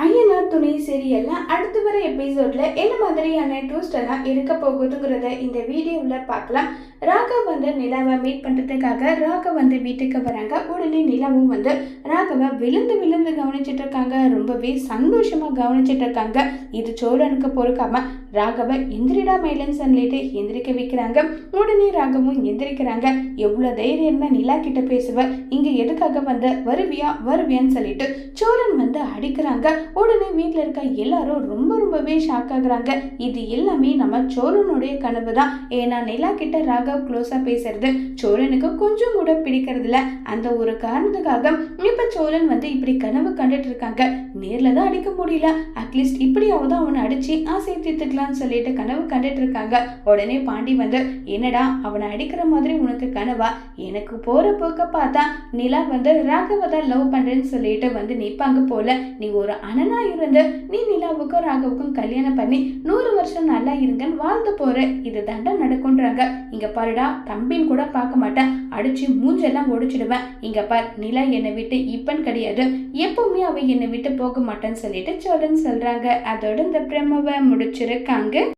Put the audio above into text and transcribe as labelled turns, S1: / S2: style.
S1: I துணை சீரியல்ல அடுத்து வர எபிசோட்ல என்ன மாதிரியான ட்விஸ்ட் எல்லாம் இருக்க போகுதுங்கிறத இந்த வீடியோவில் பார்க்கலாம். ராகவ் வந்து நிலாவை மீட் பண்ணுறதுக்காக ராகவ் வந்து வீட்டுக்கு வராங்க. உடனே நிலாவும் வந்து ராகவை விழுந்து விழுந்து கவனிச்சிட்டு இருக்காங்க. ரொம்பவே சந்தோஷமாக கவனிச்சிட்டு இருக்காங்க. இது சோழனுக்கு பொறுக்காம ராகவை எந்திரிடா மேலன்னு சொல்லிட்டு எந்திரிக்க வைக்கிறாங்க. உடனே ராகவும் எந்திரிக்கிறாங்க. எவ்வளோ தைரியம் நிலா கிட்ட பேசுவ? இங்க எதுக்காக வந்த வருவியா? வருவியான்னு சொல்லிட்டு சோழன் வந்து அடிக்கிறாங்க. உடனே வீட்டில் இருக்க எல்லாரும் ரொம்ப ரொம்பவே ஷாக் ஆகுறாங்க. இது எல்லாமே நம்ம சோழனுடைய கனவு தான். ஏன்னா நிலா கிட்ட ராகவ் க்ளோஸாக பேசுறது சோழனுக்கு கொஞ்சம் கூட பிடிக்கிறது அந்த ஒரு காரணத்துக்காக இப்போ சோழன் வந்து இப்படி கனவு கண்டுட்டு இருக்காங்க. நேரில் தான் அடிக்க முடியல. அட்லீஸ்ட் இப்படியாவது அவனை அடிச்சு ஆசை தீர்த்துக்கலாம்னு சொல்லிட்டு கனவு கண்டுட்டு இருக்காங்க. உடனே பாண்டி வந்து என்னடா அவனை அடிக்கிற மாதிரி உனக்கு கனவா? எனக்கு போற போக்க பார்த்தா நிலா வந்து ராகவ தான் லவ் பண்றேன்னு சொல்லிட்டு வந்து நிற்பாங்க போல. நீ ஒரு அண்ணனா இருந்து நீ நிலாவுக்கும் ராகவுக்கும் கல்யாணம் பண்ணி நூறு வருஷம் நல்லா இருங்கன்னு வாழ்ந்து போற. இது தாண்டா நடக்கும்ன்றாங்க. இங்க பாருடா தம்பின்னு கூட பார்க்க மாட்டேன். அடிச்சு மூஞ்செல்லாம் ஒடிச்சிடுவேன். இங்க பார் நிலா என்னை விட்டு இப்பன்னு கிடையாது. எப்பவுமே அவ என்னை விட்டு போக மாட்டேன்னு சொல்லிட்டு சொல்லுன்னு சொல்றாங்க. அதோட இந்த பிரமவை முடிச்சிருக்காங்க.